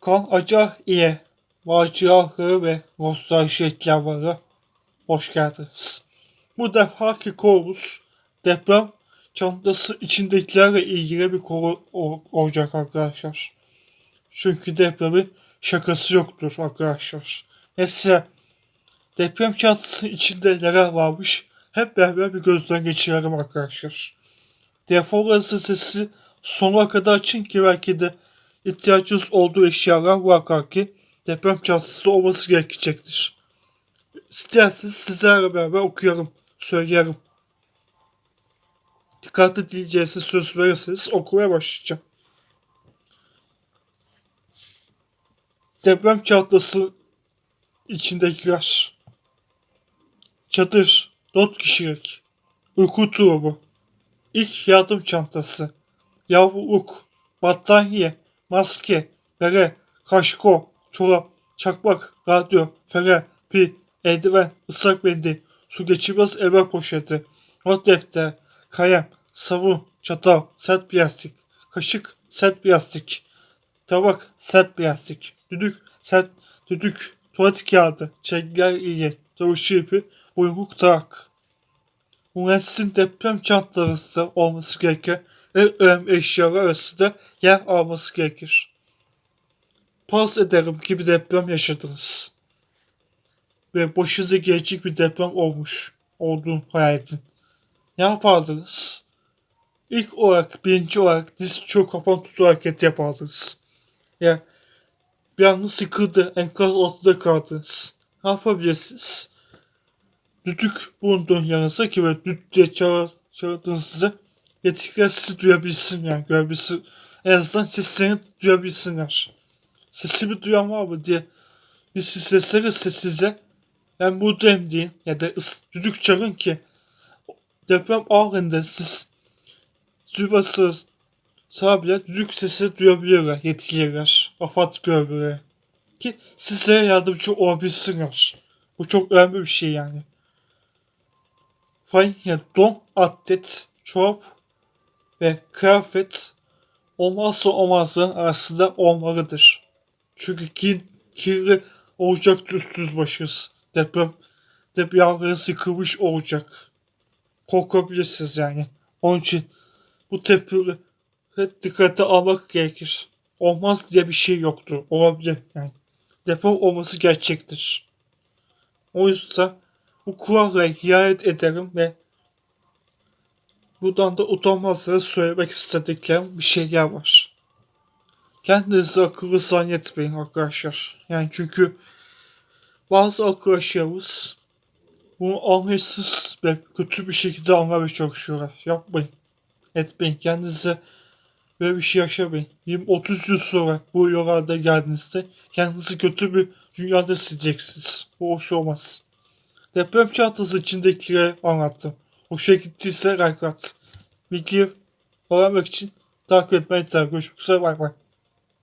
Kan Acar ile maceraları ve nostalji ekranları hoş geldiniz. Bu defaki konumuz deprem çantası içindekilerle ilgili bir konu ol- olacak arkadaşlar. Çünkü depremin şakası yoktur arkadaşlar. Mesela deprem çantası içinde neler varmış hep beraber bir gözden geçirelim arkadaşlar. Telefon sesi sonuna kadar açın ki belki de ihtiyacınız olduğu eşyalar muhakkak ki deprem çantası olması gerekecektir. İsterseniz sizlerle beraber okuyalım, söyleyelim. Dikkatli dinleyeceğinizi söz verirseniz okumaya başlayacağım. Deprem çantası içindekiler. Çadır, 4 kişilik. Uyku tulumu. İlk yardım çantası. Yavruluk, battaniye, maske, bere, kaşko, çorap, çakmak, radyo, fere, pil, eldiven, ıslak mendil, su geçirmez emek poşeti, not defter, kalem, sabun, çatal, sert plastik, kaşık, sert plastik, tabak, sert plastik, düdük, sert düdük, tuvalet kağıdı, çengel iğne, tavuşu ipi, uymuk tarak. Sizin deprem çantalarınızda olması gereken en önemli eşyalar arasında yer alması gerekir. Farz ederim ki bir deprem yaşadınız. Ve başınıza gelecek bir deprem olmuş olduğunu hayal edin. Ne yapardınız? İlk olarak, birinci olarak diz çok kapan tutu hareket yapardınız. Ya bir anda sıkıldı, enkaz altında kaldınız. Ne yapabilirsiniz? Düdük bulunduğun yanınızda ki böyle düt diye çağır, çağırdığınızda yetkililer sizi duyabilsin yani görebilsin. En azından seslerini duyabilsinler. Sesimi duyan var mı diye bir siz seslerinizse size ben buradayım deyin ya da düdük çalın ki deprem anında siz duyması sağ bile düdük sesi duyabiliyorlar yetkililer, afat görevlileri ki size yardımcı olabilsinler. Bu çok önemli bir şey yani. Fanya don, atlet, çorap ve kıyafet olmazsa olmazların arasında olmalıdır. Çünkü kin, kirli olacak üstünüz başınız. Deprem, depremleriniz yıkılmış olacak. Korkabilirsiniz yani. Onun için bu tepkileri dikkate almak gerekir. Olmaz diye bir şey yoktur. Olabilir yani. Deprem olması gerçektir. O yüzden bu kurallara riayet ederim ve buradan da utanmazlara söylemek istediklerim bir şeyler var. Kendinizi akıllı zannetmeyin arkadaşlar. Yani çünkü bazı arkadaşlarımız bunu anlayışsız ve kötü bir şekilde anlamaya çalışıyorlar. Yapmayın. Etmeyin. Kendinize böyle bir şey yaşamayın. 20-30 yıl sonra bu yollarda geldiğinizde kendinizi kötü bir dünyada sileceksiniz. Bu hoş olmaz. Deprem çantası içindekileri anlattım. Hoşa gittiyse like at. Bilgi öğrenmek için takip etmeyi tercih. Bay bay.